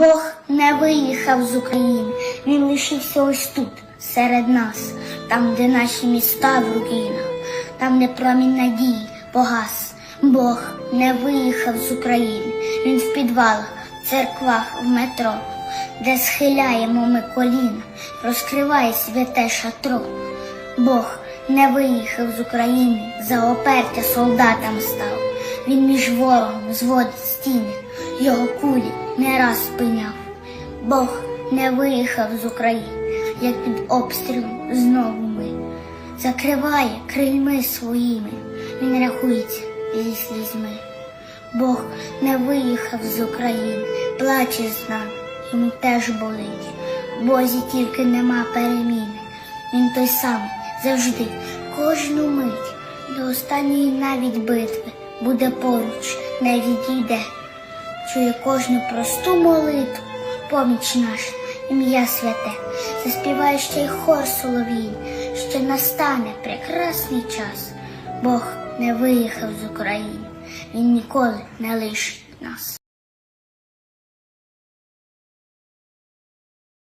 Бог не виїхав з України, він лишився ось тут, серед нас, там, де наші міста в руїнах, там, де промінь надії погас. Бог не виїхав з України, він в підвалах, в церквах, в метро, де схиляємо ми коліна, розкриває святе шатро. Бог не виїхав з України, за опертя солдатам став. Він між ворогом зводить стіни, його кулі не раз спиняв. Бог не виїхав з України, як під обстрілом знову ми. Закриває крильми своїми, він рахується зі слізьми. Бог не виїхав з України, плаче з нами, йому теж болить. Бозі тільки нема переміни. Він той самий завжди, кожну мить, до останньої навіть битви буде поруч, не відійде. Чує кожну просту молитву, поміч наша, ім'я святе, заспіває ще й хор соловій, що настане прекрасний час. Бог не виїхав з України, Він ніколи не лишить нас.